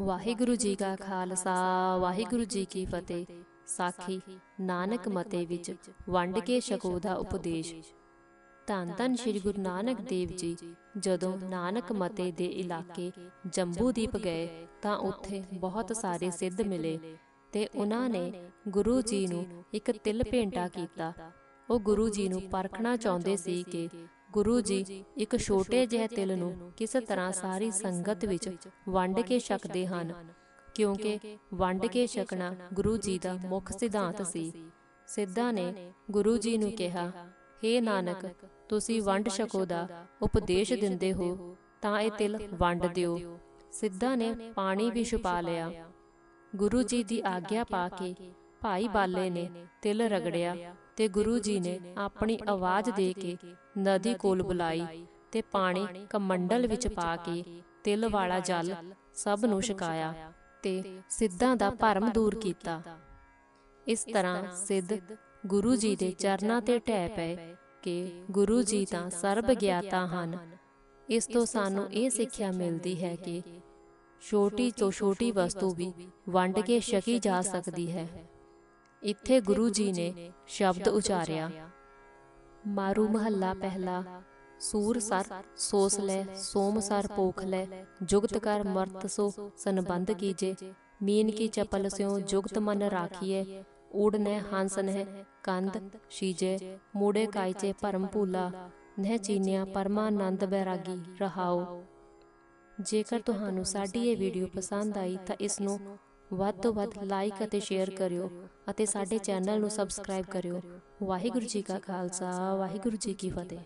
ਵਾਹਿਗੁਰੂ ਜੀ ਕਾ ਖਾਲਸਾ, ਵਾਹਿਗੁਰੂ ਜੀ ਕੀ ਫਤਿਹ। ਸਾਖੀ ਨਾਨਕ ਮਤੇ ਵਿੱਚ ਵੰਡ ਕੇ ਛਕੋ ਦਾ ਉਪਦੇਸ਼। ਧੰਨ ਧੰਨ ਸ੍ਰੀ ਗੁਰੂ ਨਾਨਕ ਦੇਵ ਜੀ, ਜਦੋਂ ਨਾਨਕ ਮਤੇ ਦੇ ਇਲਾਕੇ ਜੰਬੂ ਦੀਪ ਗਏ, ਤਾਂ ਉੱਥੇ ਬਹੁਤ ਸਾਰੇ ਸਿੱਧ ਮਿਲੇ ਤੇ ਉਹਨਾਂ ਨੇ ਗੁਰੂ ਜੀ ਨੂੰ ਇੱਕ ਤਿਲ ਭੇਂਟਾ ਕੀਤਾ। ਉਹ ਗੁਰੂ ਜੀ ਨੂੰ ਪਰਖਣਾ ਚਾਹੁੰਦੇ ਸੀ ਕਿ ਗੁਰੂ ਜੀ ਇੱਕ ਛੋਟੇ ਜਿਹੇ ਤਿਲ ਨੂੰ ਕਿਸ ਤਰ੍ਹਾਂ ਸਾਰੀ ਸੰਗਤ ਵਿੱਚ ਵੰਡ ਕੇ ਛਕਦੇ ਹਨ, ਕਿਉਂਕਿ ਵੰਡ ਕੇ ਛਕਣਾ ਗੁਰੂ ਜੀ ਦਾ ਮੁੱਖ ਸਿਧਾਂਤ ਸੀ। ਸਿੱਧਾ ਨੇ ਗੁਰੂ ਜੀ ਨੂੰ ਕਿਹਾ, ਹੇ ਨਾਨਕ, ਤੁਸੀਂ ਵੰਡ ਛਕੋ ਦਾ ਉਪਦੇਸ਼ ਦਿੰਦੇ ਹੋ, ਤਾਂ ਇਹ ਤਿਲ ਵੰਡ ਦਿਓ। ਸਿੱਧਾ ਨੇ ਪਾਣੀ ਵੀ ਛੁਪਾ ਲਿਆ। ਗੁਰੂ ਜੀ ਦੀ ਆਗਿਆ ਪਾ ਕੇ ਭਾਈ ਬਾਲੇ ਨੇ ਤਿਲ ਰਗੜਿਆ। ਤੇ ਗੁਰੂ ਜੀ ਨੇ ਆਪਣੀ ਆਵਾਜ਼ ਦੇ ਕੇ ਨਦੀ ਕੋਲ ਬੁਲਾਈ ਤੇ ਪਾਣੀ ਕਮੰਡਲ ਵਿੱਚ ਪਾ ਕੇ ਤਿਲ ਵਾਲਾ ਜਲ ਸਭ ਨੂੰ ਛਕਾਇਆ ਤੇ ਸਿੱਧਾਂ ਦਾ ਭਰਮ ਦੂਰ ਕੀਤਾ। ਇਸ ਤਰ੍ਹਾਂ ਸਿੱਧ ਗੁਰੂ ਜੀ ਦੇ ਚਰਨਾਂ ਤੇ ਢਹਿ ਪਏ ਕਿ ਗੁਰੂ ਜੀ ਤਾਂ ਸਰਬ ਗਿਆਤਾ ਹਨ। ਇਸ ਤੋਂ ਸਾਨੂੰ ਇਹ ਸਿੱਖਿਆ ਮਿਲਦੀ ਹੈ ਕਿ ਛੋਟੀ ਤੋਂ ਛੋਟੀ ਵਸਤੂ ਵੀ ਵੰਡ ਕੇ ਛਕੀ ਜਾ ਸਕਦੀ ਹੈ। ਇੱਥੇ ਗੁਰੂ ਜੀ ਨੇ ਸ਼ਬਦ ਉਚਾਰਿਆ, ਮਾਰੂ ਮਹੱਲਾ ਪਹਿਲਾ, ਸੂਰ ਸਰ ਸੋਸ ਲੈ, ਸੋਮ ਸਰ ਪੋਖ ਲੈ, ਜੁਗਤ ਕਰ ਮਰਤ ਸੋ ਸੰਬੰਧ ਕੀਜੇ, ਮੀਨ ਕੀ ਚਪਲ ਸਿਓ ਜੁਗਤ ਮਨ ਰਾਖੀਏ ਊੜ ਊੜਨੇ ਹੰਸ ਨਹਿ ਕੰਦ ਸ਼ੀਜੇ, ਮੂੜੇ ਕਾਇਚੇ ਭਰਮ ਭੂਲਾ, ਨਹਿ ਚੀਨਿਆ ਪਰਮਾਨੰਦ ਬੈਰਾਗੀ ਰਹਾਓ ਜੇਕਰ ਤੁਹਾਨੂੰ ਸਾਡੀ ਇਹ ਵੀਡੀਓ ਪਸੰਦ ਆਈ ਤਾਂ ਇਸ ਨੂੰ ਵੱਧ ਤੋਂ ਵੱਧ ਲਾਈਕ ਅਤੇ ਸ਼ੇਅਰ ਕਰਿਓ ਅਤੇ ਸਾਡੇ ਚੈਨਲ ਨੂੰ ਸਬਸਕ੍ਰਾਈਬ ਕਰਿਓ। ਵਾਹਿਗੁਰੂ ਜੀ ਕਾ ਖਾਲਸਾ, ਵਾਹਿਗੁਰੂ ਜੀ ਕੀ ਫਤਿਹ।